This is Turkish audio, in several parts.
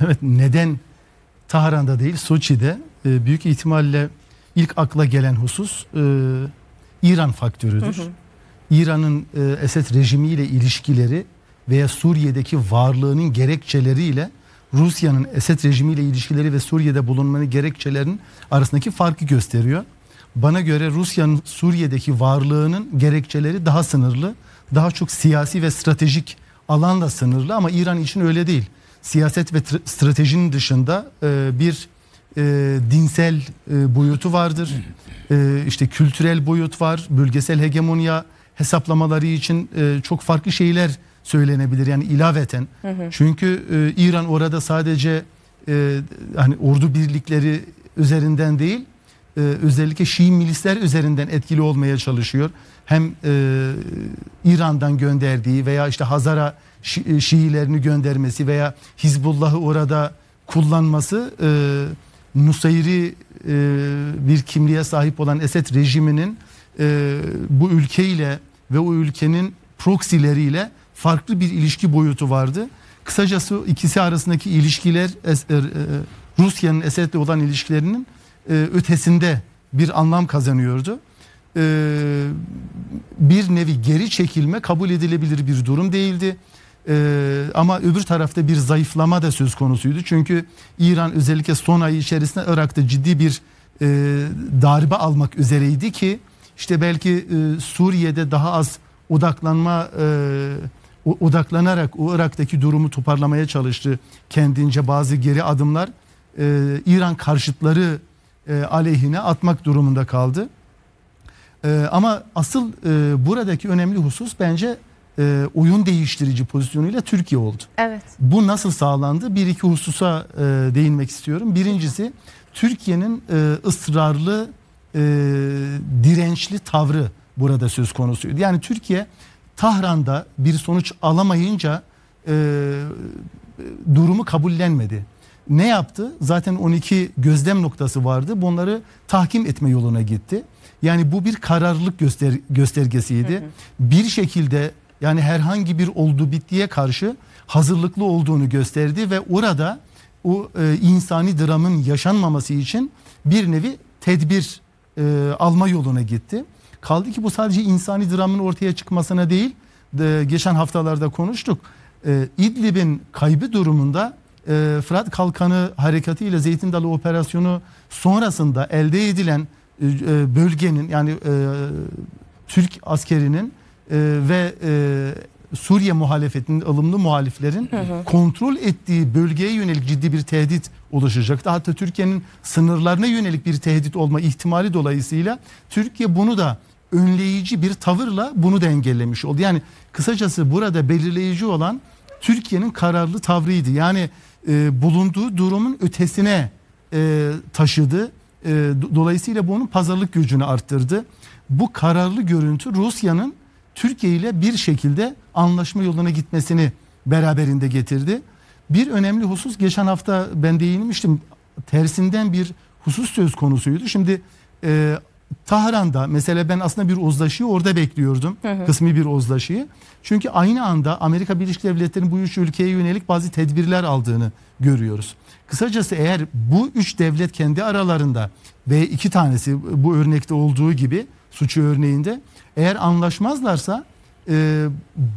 Evet neden Tahran'da değil Soçi'de e, büyük ihtimalle ilk akla gelen husus e, İran faktörüdür. İran'ın e, Esed rejimiyle ilişkileri veya Suriye'deki varlığının gerekçeleriyle Rusya'nın Esed rejimiyle ilişkileri ve Suriye'de bulunmanın gerekçelerinin arasındaki farkı gösteriyor. Bana göre Rusya'nın Suriye'deki varlığının gerekçeleri daha sınırlı, daha çok siyasi ve stratejik alanla sınırlı ama İran için öyle değil. Siyaset ve tr- stratejinin dışında e, bir e, dinsel e, boyutu vardır. E, işte kültürel boyut var. Bölgesel hegemonya hesaplamaları için e, çok farklı şeyler söylenebilir yani ilaveten. Çünkü e, İran orada sadece e, hani ordu birlikleri üzerinden değil e, özellikle Şii milisler üzerinden etkili olmaya çalışıyor. Hem e, İran'dan gönderdiği veya işte Hazara Şi- e, Şiilerini göndermesi veya Hizbullah'ı orada kullanması e, Nusayri e, bir kimliğe sahip olan Esed rejiminin e, bu ülkeyle ve o ülkenin proxileriyle farklı bir ilişki boyutu vardı. Kısacası ikisi arasındaki ilişkiler Es- e, e, Rusya'nın Esed'le olan ilişkilerinin e, ötesinde bir anlam kazanıyordu. E, bir nevi geri çekilme kabul edilebilir bir durum değildi. E, ama öbür tarafta bir zayıflama da söz konusuydu. Çünkü İran özellikle son ay içerisinde Irak'ta ciddi bir e, darbe almak üzereydi ki işte belki e, Suriye'de daha az odaklanma e, odaklanarak o Irak'taki durumu toparlamaya çalıştı kendince bazı geri adımlar e, İran karşıtları e, aleyhine atmak durumunda kaldı. E, ama asıl e, buradaki önemli husus bence e, oyun değiştirici pozisyonuyla Türkiye oldu. Evet. Bu nasıl sağlandı? Bir iki hususa e, değinmek istiyorum. Birincisi Türkiye'nin e, ısrarlı, e, dirençli tavrı burada söz konusuydu. Yani Türkiye Tahran'da bir sonuç alamayınca e, durumu kabullenmedi. Ne yaptı? Zaten 12 gözlem noktası vardı. Bunları tahkim etme yoluna gitti. Yani bu bir kararlılık göster göstergesiydi. Bir şekilde yani herhangi bir oldu bittiye karşı hazırlıklı olduğunu gösterdi ve orada o e, insani dramın yaşanmaması için bir nevi tedbir e, alma yoluna gitti. Kaldı ki bu sadece insani dramın ortaya çıkmasına değil, de, geçen haftalarda konuştuk. E, İdlib'in kaybı durumunda e, Fırat Kalkanı harekatı ile Zeytin Dalı operasyonu sonrasında elde edilen e, e, bölgenin yani e, Türk askerinin e, ve e, Suriye muhalefetinin ılımlı muhaliflerin kontrol ettiği bölgeye yönelik ciddi bir tehdit oluşacaktı. Hatta Türkiye'nin sınırlarına yönelik bir tehdit olma ihtimali dolayısıyla Türkiye bunu da önleyici bir tavırla bunu da engellemiş oldu. Yani kısacası burada belirleyici olan Türkiye'nin kararlı tavrıydı. Yani e, bulunduğu durumun ötesine e, taşıdı. E, do- dolayısıyla bunun pazarlık gücünü arttırdı. Bu kararlı görüntü Rusya'nın Türkiye ile bir şekilde anlaşma yoluna gitmesini beraberinde getirdi. Bir önemli husus geçen hafta ben değinmiştim. Tersinden bir husus söz konusuydu. Şimdi e, Tahran'da mesela ben aslında bir uzlaşıyı orada bekliyordum. Kısmi bir uzlaşıyı. Çünkü aynı anda Amerika Birleşik Devletleri'nin bu üç ülkeye yönelik bazı tedbirler aldığını görüyoruz. Kısacası eğer bu üç devlet kendi aralarında ve iki tanesi bu örnekte olduğu gibi suçu örneğinde eğer anlaşmazlarsa e,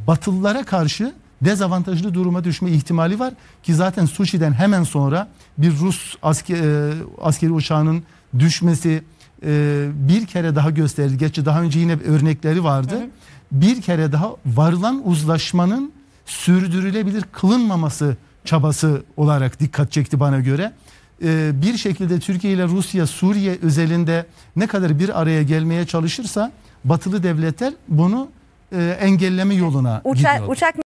Batılılara karşı dezavantajlı duruma düşme ihtimali var ki zaten Sushi'den hemen sonra bir Rus asker, e, askeri uçağının düşmesi e, bir kere daha gösterdi. Gerçi daha önce yine örnekleri vardı. Bir kere daha varılan uzlaşmanın sürdürülebilir kılınmaması çabası olarak dikkat çekti bana göre. E, bir şekilde Türkiye ile Rusya Suriye özelinde ne kadar bir araya gelmeye çalışırsa batılı devletler bunu e, engelleme yoluna Uçak, gidiyor. uçak